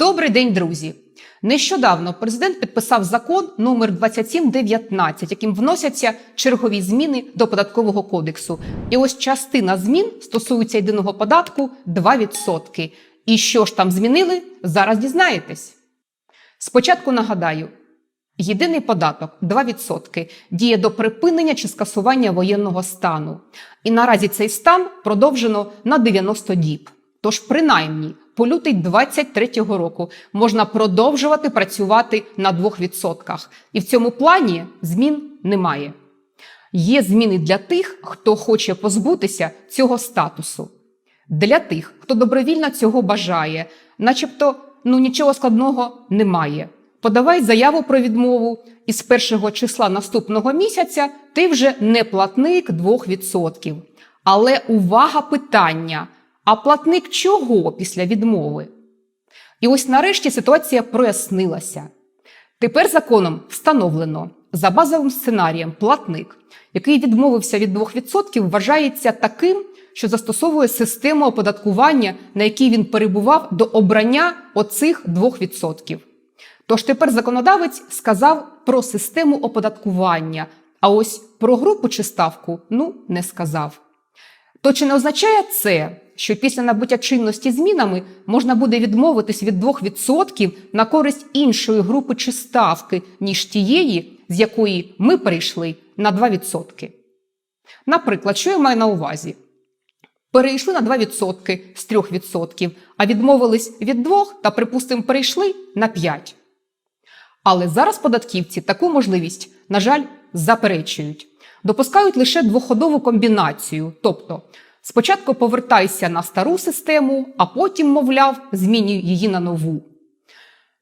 Добрий день, друзі! Нещодавно президент підписав закон номер 2719, яким вносяться чергові зміни до податкового кодексу. І ось частина змін стосується єдиного податку 2%. І що ж там змінили, зараз дізнаєтесь. Спочатку нагадаю: єдиний податок 2% діє до припинення чи скасування воєнного стану. І наразі цей стан продовжено на 90 діб. Тож, принаймні, по лютий 23-го року можна продовжувати працювати на 2%. І в цьому плані змін немає. Є зміни для тих, хто хоче позбутися цього статусу. Для тих, хто добровільно цього бажає, начебто ну нічого складного немає. Подавай заяву про відмову, і з першого числа наступного місяця ти вже не платник 2%. Але увага питання: а платник чого після відмови? І ось нарешті ситуація прояснилася. Тепер законом встановлено за базовим сценарієм платник, який відмовився від 2%, вважається таким, що застосовує систему оподаткування, на якій він перебував до обрання оцих 2%. Тож тепер законодавець сказав про систему оподаткування, а ось про групу чи ставку ну не сказав. То чи не означає це, що після набуття чинності змінами можна буде відмовитись від 2% на користь іншої групи чи ставки, ніж тієї, з якої ми перейшли на 2%? Наприклад, що я маю на увазі? Перейшли на 2% з 3%, а відмовились від 2 та, припустимо, перейшли на 5%. Але зараз податківці таку можливість, на жаль, заперечують. Допускають лише двоходову комбінацію, тобто спочатку повертайся на стару систему, а потім, мовляв, змінюй її на нову.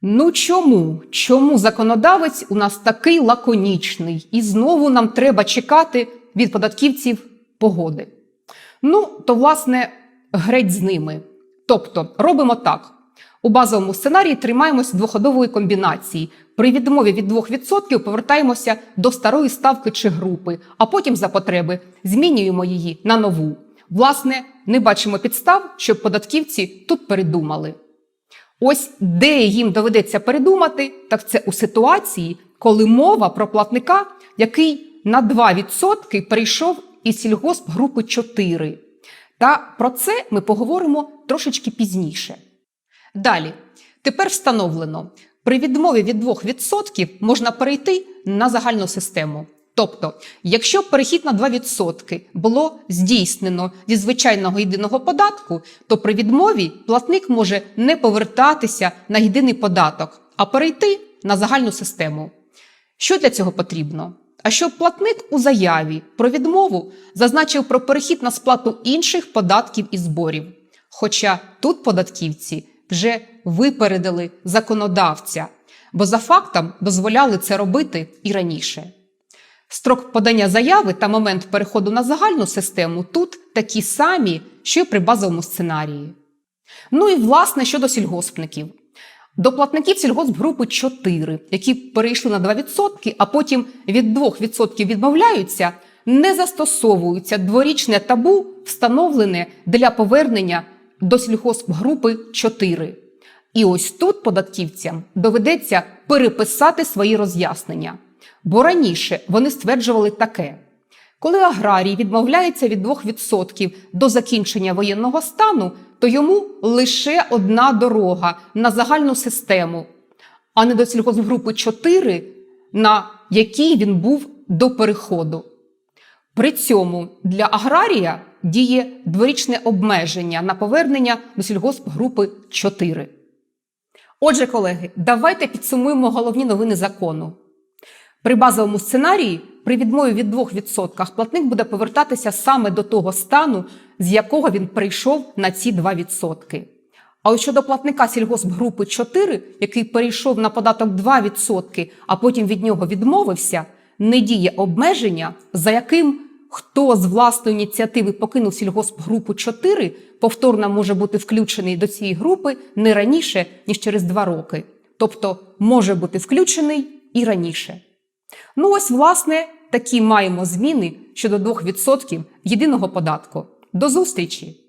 Ну чому? Чому законодавець у нас такий лаконічний, і знову нам треба чекати від податківців погоди? Ну, то, власне, греть з ними. Тобто, робимо так. У базовому сценарії тримаємось двоходової комбінації. При відмові від 2% повертаємося до старої ставки чи групи, а потім за потреби змінюємо її на нову. Власне, не бачимо підстав, щоб податківці тут передумали. Ось де їм доведеться передумати, так це у ситуації, коли мова про платника, який на 2% перейшов із сільгосп групи 4. Та про це ми поговоримо трошечки пізніше. Далі, тепер встановлено, при відмові від 2% можна перейти на загальну систему. Тобто, якщо перехід на 2% було здійснено зі звичайного єдиного податку, то при відмові платник може не повертатися на єдиний податок, а перейти на загальну систему. Що для цього потрібно? А щоб платник у заяві про відмову зазначив про перехід на сплату інших податків і зборів. Хоча тут податківці вже випередили законодавця, бо за фактом дозволяли це робити і раніше. Строк подання заяви та момент переходу на загальну систему тут такі самі, що й при базовому сценарії. Ну і власне щодо сільгоспників. До платників сільгоспгрупи 4, які перейшли на 2%, а потім від 2% відмовляються, не застосовується дворічне табу, встановлене для повернення до сільгоспгрупи 4. І ось тут податківцям доведеться переписати свої роз'яснення. Бо раніше вони стверджували таке: коли аграрій відмовляється від 2% до закінчення воєнного стану, то йому лише одна дорога на загальну систему, а не до сільгоспгрупи 4, на якій він був до переходу. При цьому для аграрія діє дворічне обмеження на повернення до сільгоспгрупи 4. Отже, колеги, давайте підсумуємо головні новини закону. При базовому сценарії при відмові від 2% платник буде повертатися саме до того стану, з якого він прийшов на ці 2%. А ось щодо платника сільгоспгрупи 4, який перейшов на податок 2%, а потім від нього відмовився, не діє обмеження, за яким хто з власної ініціативи покинув сільгоспгрупу 4, повторно може бути включений до цієї групи не раніше, ніж через 2 роки. Тобто може бути включений і раніше. Ну, ось, власне, такі маємо зміни щодо 2% єдиного податку. До зустрічі!